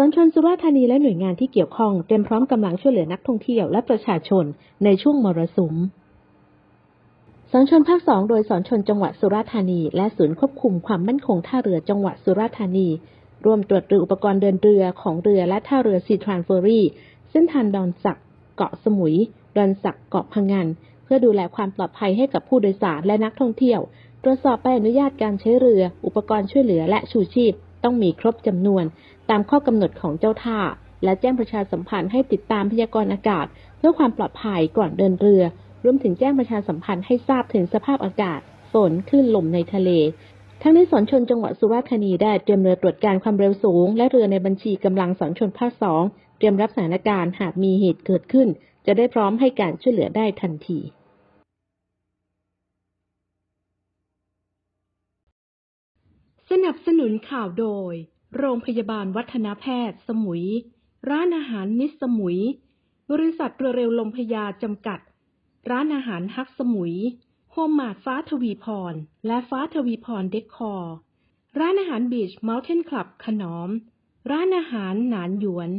สนชนสุราษฎร์ธานีและหน่วยงานที่เกี่ยวข้องเตรียมพร้อมกำลังช่วยเหลือนักท่องเที่ยวและประชาชนในช่วงมรสุมสอนชนภาคสองโดยสอนชนจังหวัดสุราษฎร์ธานี และศูนย์ควบคุมความมั่นคงท่าเรือจังหวัดสุราษฎร์ธานีร่วมตรวจตรึอุปกรณ์เดินเรือของเรือและท่าเรือซีทรานเฟอรี่เส้นทางดอนสัก เกาะสมุย ดอนสักเกาะพังงานเพื่อดูแลความปลอดภัยให้กับผู้โดยสารและนักท่องเที่ยว ตรวจสอบใบอนุญาตการใช้เรือ อุปกรณ์ช่วยเหลือและชูชีพ ต้องมีครบจำนวน ตามข้อกำหนดของเจ้าท่า และแจ้งประชาสัมพันธ์ให้ติดตามพยากรณ์อากาศ เพื่อความปลอดภัยก่อนเดินเรือ รวมถึงแจ้งประชาสัมพันธ์ให้ทราบถึงสภาพอากาศ ฝนคลื่นลมในทะเล ทั้งนี้สอนชนจังหวัดสุราษฎร์ธานีได้เตรียมเรือตรวจการความเร็วสูง และเรือในบัญชีกำลังสอนชนภาคสองเตรียมรับสถานการณ์หากมีเหตุเกิดขึ้น จะได้พร้อมให้การช่วยเหลือได้ทันที สนับสนุนข่าวโดย โรงพยาบาลวัฒนแพทย์ สมุย ร้านอาหารมิสสมุย บริษัทเรือเร็วลมพยาจำกัด ร้านอาหารฮักสมุย โฮมมาดฟ้าทวีพร และฟ้าทวีพรเดคคอร์ร้านอาหารบีชเมลเทนคลับขนอม ร้านอาหารหนานหยวน